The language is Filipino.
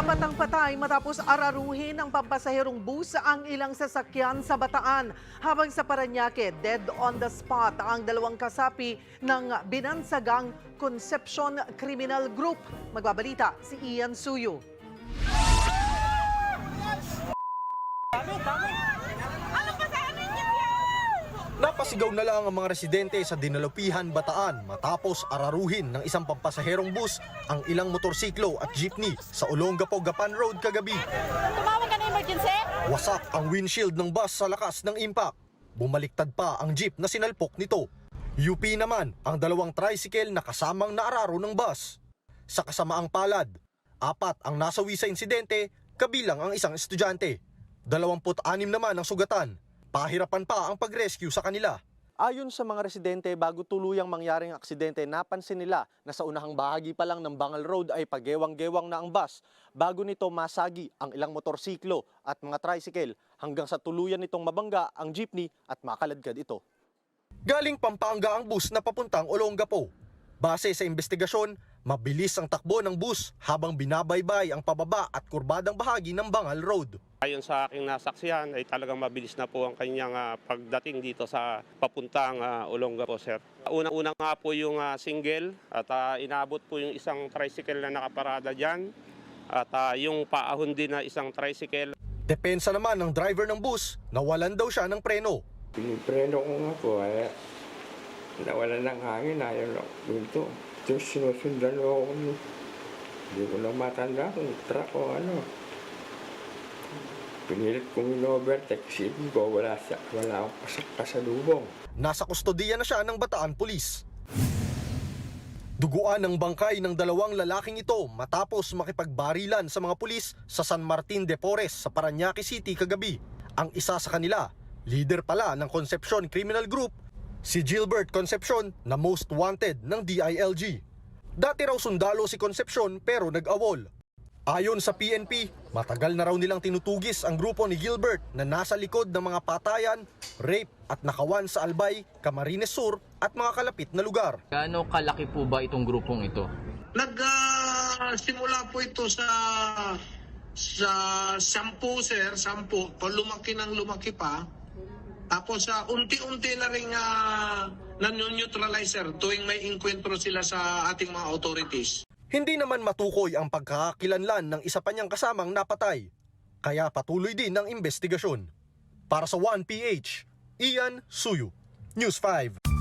Namatang patay matapos araruhin ng pampasaherong bus ang ilang sasakyan sa Bataan. Habang sa Paranaque, dead on the spot ang dalawang kasapi ng binansagang Concepcion Criminal Group. Magbabalita si Ian Suyo. Napasigaw na lang ang mga residente sa Dinalupihan, Bataan matapos araruhin ng isang pampasaherong bus ang ilang motorsiklo at jeepney sa Olongapo, Gapan Road kagabi. Tumawag ka na emergency? Wasak ang windshield ng bus sa lakas ng impact. Bumaliktad pa ang jeep na sinalpok nito. UP naman ang dalawang tricycle na kasamang naararo ng bus. Sa kasamaang palad, apat ang nasawi sa insidente kabilang ang isang estudyante. 26 naman ang sugatan. Pahirapan pa ang pag-rescue sa kanila. Ayon sa mga residente, bago tuluyang mangyaring aksidente, napansin nila na sa unahang bahagi pa lang ng Bangal Road ay pagewang-gewang na ang bus bago nito masagi ang ilang motorsiklo at mga tricycle hanggang sa tuluyan nitong mabangga ang jeepney at makaladkad ito. Galing Pampanga ang bus na papuntang Olongapo. Base sa investigasyon, mabilis ang takbo ng bus habang binabaybay ang pababa at kurbadang bahagi ng Bangal Road. Ayon sa aking nasaksihan ay talagang mabilis na po ang kanyang ah, pagdating dito sa papuntang uh, Olonga po sir. Unang-una nga po yung ah, single at ah, inabot po yung isang tricycle na nakaparada dyan at ah, yung paahon din na isang tricycle. Depensa naman ng driver ng bus, nawalan daw siya ng preno. Pinipreno ko nga po, eh, nawala ng hangin, ayaw na dito. Tapos sinusundan ako. Hindi ko na matanda kung truck o ano. Pinilit kong in-overtake, isipin ko, wala, sa, wala akong pasalubong. Nasa kustodiya na siya ng Bataan Police. Duguan ng bangkay ng dalawang lalaking ito matapos makipagbarilan sa mga pulis sa San Martin de Porres sa Paranaque City kagabi. Ang isa sa kanila, leader pala ng Concepcion Criminal Group, si Gilbert Concepcion na most wanted ng DILG. Dati raw sundalo si Concepcion pero nag-awol. Ayon sa PNP, matagal na raw nilang tinutugis ang grupo ni Gilbert na nasa likod ng mga patayan, rape at nakawan sa Albay, Camarines Sur at mga kalapit na lugar. Gaano kalaki po ba itong grupong ito? Nagsimula po ito sa sa sampu, sir, sampu. Pa lumaki ng lumaki pa. Tapos sa unti-unti na rin uh, nan-neutralizer tuwing may inkwentro sila sa ating mga authorities. Hindi naman matukoy ang pagkakakilanlan ng isa pa niyang kasamang napatay. Kaya patuloy din ang investigasyon. Para sa 1PH, Ian Suyu, News 5.